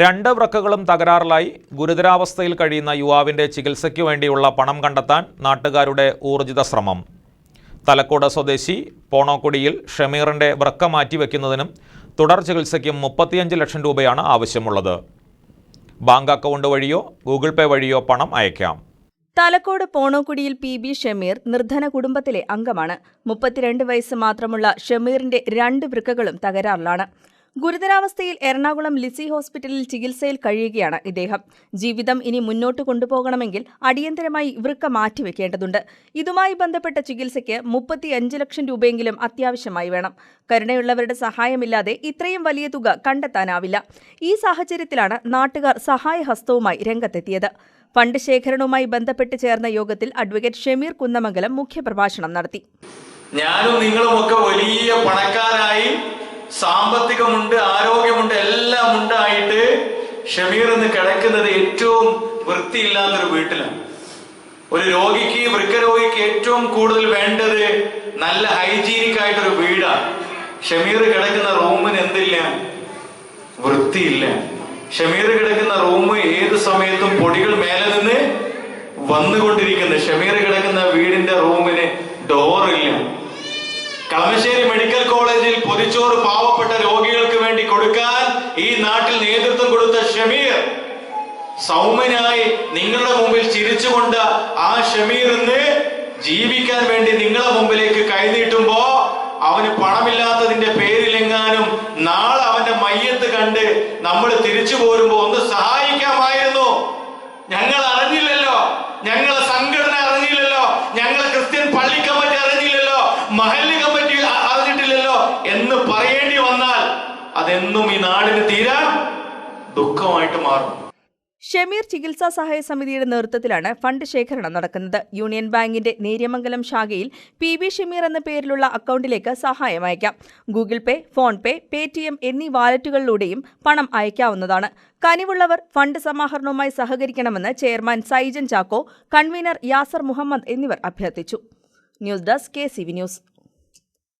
രണ്ട് വൃക്കകളും തകരാറിലായി. ഗുരുതരാവസ്ഥയിൽ കഴിയുന്ന യുവാവിന്റെ ചികിത്സയ്ക്ക് വേണ്ടിയുള്ള പണം കണ്ടെത്താൻ നാട്ടുകാരുടെ ഊർജിത ശ്രമം. തലക്കോട് സ്വദേശി പോണോക്കുടിയിൽ ഷമീറിന്റെ വൃക്ക മാറ്റിവെക്കുന്നതിനും തുടർ ചികിത്സയ്ക്കും മുപ്പത്തിയഞ്ച് ലക്ഷം രൂപയാണ് ആവശ്യമുള്ളത്. ബാങ്ക് അക്കൗണ്ട് വഴിയോ ഗൂഗിൾ പേ വഴിയോ പണം അയക്കാം. തലക്കോട് പോണോക്കുടിയിൽ പി ബി ഷമീർ നിർധന കുടുംബത്തിലെ അംഗമാണ്. മുപ്പത്തിരണ്ട് വയസ്സ് മാത്രമുള്ള ഷമീറിന്റെ രണ്ട് വൃക്കകളും തകരാറിലാണ്. ഗുരുതരാവസ്ഥയിൽ എറണാകുളം ലിസി ഹോസ്പിറ്റലിൽ ചികിത്സയിൽ കഴിയുകയാണ് ഇദ്ദേഹം. ജീവിതം ഇനി മുന്നോട്ട് കൊണ്ടുപോകണമെങ്കിൽ അടിയന്തരമായി വൃക്ക മാറ്റിവെക്കേണ്ടതുണ്ട്. ഇതുമായി ബന്ധപ്പെട്ട ചികിത്സയ്ക്ക് മുപ്പത്തിയഞ്ച് ലക്ഷം രൂപയെങ്കിലും അത്യാവശ്യമായി വേണം. കരുണയുള്ളവരുടെ സഹായമില്ലാതെ ഇത്രയും വലിയ തുക കണ്ടെത്താനാവില്ല. ഈ സാഹചര്യത്തിലാണ് നാട്ടുകാർ സഹായഹസ്തവുമായി രംഗത്തെത്തിയത്. ഫണ്ട് ശേഖരണവുമായി ബന്ധപ്പെട്ട് ചേർന്ന യോഗത്തിൽ അഡ്വക്കേറ്റ് ഷമീർ കുന്നമംഗലം മുഖ്യപ്രഭാഷണം നടത്തി. ഞാനും നിങ്ങളും ഒക്കെ വലിയ പണക്കാരായി സാമ്പത്തികമുണ്ട് ആരോഗ്യമുണ്ട് എല്ലാം ഉണ്ടായിട്ട് ഷമീർ എന്ന് കിടക്കുന്നത് ഏറ്റവും വൃത്തിയില്ലാത്തൊരു വീട്ടിലാണ്. ഒരു രോഗിക്ക് വൃക്കരോഗിക്ക് ഏറ്റവും കൂടുതൽ വേണ്ടത് നല്ല ഹൈജീനിക് ആയിട്ടൊരു വീടാണ്. ഷമീർ കിടക്കുന്ന റൂമിന് എന്തില്ല? വൃത്തിയില്ല. ഷമീർ കിടക്കുന്ന റൂം ഏത് സമയത്തും പൊടികൾ മേലെ നിന്ന് വന്നുകൊണ്ടിരിക്കുന്നു. ഷമീർ കിടക്കുന്ന വീടിന്റെ റൂമിന് ഡോറില്ല. കളമശ്ശേരി മെഡിക്കൽ കോളേജിൽ പൊതിച്ചോറ് പാവപ്പെട്ട ഷമീർ. സൗമ്യനായി നിങ്ങളുടെ മുമ്പിൽ ചിരിച്ചുകൊണ്ട് ആ ഷമീറിന് ജീവിക്കാൻ വേണ്ടി നിങ്ങളുടെ മുമ്പിലേക്ക് കൈനീട്ടുമ്പോ അവന് പണമില്ലാത്തതിന്റെ പേരിലെങ്ങാനും നാളെ അവന്റെ മയ്യത്ത് കണ്ട് നമ്മൾ തിരിച്ചു പോരുമ്പോ ഒന്ന് സഹായിക്കാമായിരുന്നു. ഞങ്ങൾ അറിഞ്ഞില്ലല്ലോ. ഞങ്ങൾ സംഘടന അറിഞ്ഞില്ലല്ലോ. ഞങ്ങൾ ക്രിസ്ത്യൻ പള്ളി കമ്മിറ്റി അറിഞ്ഞില്ലല്ലോ. മഹല്ല് കമ്മിറ്റി അറിഞ്ഞിട്ടില്ലല്ലോ എന്ന് പറയേണ്ടി വന്നാൽ അതെന്നും ഈ നാടിന് തീരാ. ദുഃഖമായിട്ട് മാറും. ഷമീർ ചികിത്സാ സഹായ സമിതിയുടെ നേതൃത്വത്തിലാണ് ഫണ്ട് ശേഖരണം നടക്കുന്നത്. യൂണിയൻ ബാങ്കിന്റെ നേര്യമംഗലം ശാഖയിൽ പി ബി ഷമീർ എന്ന പേരിലുള്ള അക്കൗണ്ടിലേക്ക് സഹായം അയക്കാം. Google Pay PhonePe Paytm എന്നീ വാലറ്റുകളിലൂടെയും പണം അയക്കാവുന്നതാണ്. കനിവുള്ളവർ ഫണ്ട് സമാഹരണവുമായി സഹകരിക്കണമെന്ന് ചെയർമാൻ സൈജൻ ചാക്കോ കൺവീനർ യാസർ മുഹമ്മദ് എന്നിവർ അഭ്യർത്ഥിച്ചു. News desk K C V news.